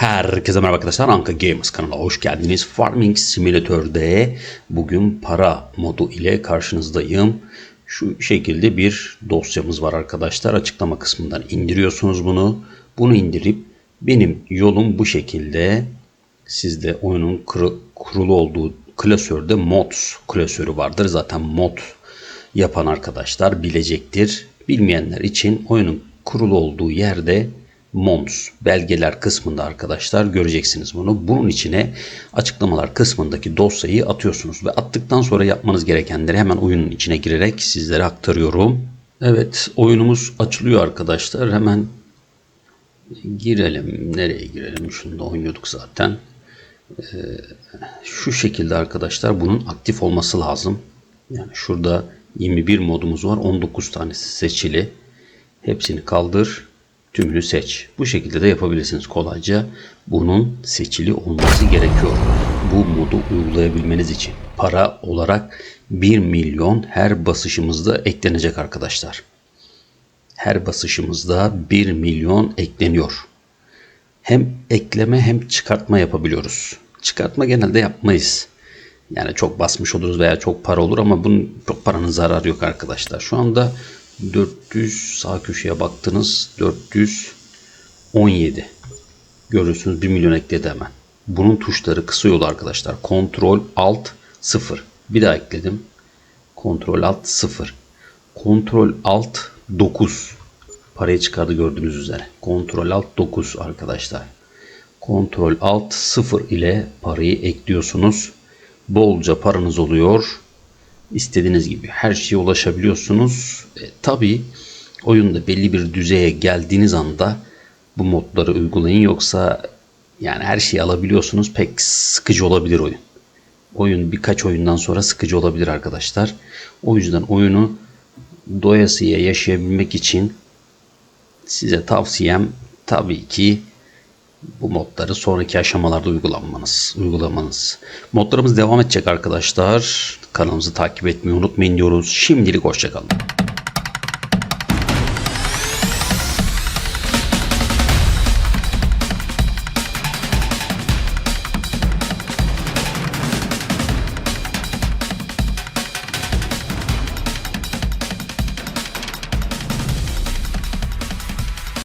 Herkese merhaba arkadaşlar. Anka Gamers kanalına hoş geldiniz. Farming Simulator'de bugün para modu ile karşınızdayım. Şu şekilde bir dosyamız var arkadaşlar. Açıklama kısmından indiriyorsunuz bunu. Bunu indirip benim yolum bu şekilde. Sizde oyunun kuru- kurulu olduğu klasörde mods klasörü vardır. Zaten mod yapan arkadaşlar bilecektir. Bilmeyenler için oyunun kurulu olduğu yerde Mons belgeler kısmında arkadaşlar göreceksiniz bunu. Bunun içine açıklamalar kısmındaki dosyayı atıyorsunuz ve attıktan sonra yapmanız gerekenleri hemen oyunun içine girerek sizlere aktarıyorum. Evet oyunumuz açılıyor arkadaşlar. Hemen girelim. Nereye girelim? Şunu da oynuyorduk zaten. Ee, şu şekilde arkadaşlar bunun aktif olması lazım. Yani şurada 21 modumuz var. 19 tanesi seçili. Hepsini kaldır. Tümünü seç. Bu şekilde de yapabilirsiniz kolayca. Bunun seçili olması gerekiyor. Bu modu uygulayabilmeniz için. Para olarak 1 milyon her basışımızda eklenecek arkadaşlar. Her basışımızda 1 milyon ekleniyor. Hem ekleme hem çıkartma yapabiliyoruz. Çıkartma genelde yapmayız. Yani çok basmış oluruz veya çok para olur ama bunun çok paranın zararı yok arkadaşlar. Şu anda 400 sağ köşeye baktınız 417 görüyorsunuz 1 milyon ekledi hemen. Bunun tuşları kısa yolu arkadaşlar. Ctrl Alt 0. Bir daha ekledim. Ctrl Alt 0. Ctrl Alt 9. Parayı çıkardı gördüğünüz üzere. Ctrl Alt 9 arkadaşlar. Ctrl Alt 0 ile parayı ekliyorsunuz. Bolca paranız oluyor. İstediğiniz gibi her şeye ulaşabiliyorsunuz. E, Tabi oyunda belli bir düzeye geldiğiniz anda bu modları uygulayın yoksa yani her şeyi alabiliyorsunuz pek sıkıcı olabilir oyun. Oyun birkaç oyundan sonra sıkıcı olabilir arkadaşlar. O yüzden oyunu doyasıya yaşayabilmek için size tavsiyem tabii ki bu modları sonraki aşamalarda uygulanmanız, uygulamanız. Modlarımız devam edecek arkadaşlar. Kanalımızı takip etmeyi unutmayın diyoruz. Şimdilik hoşçakalın.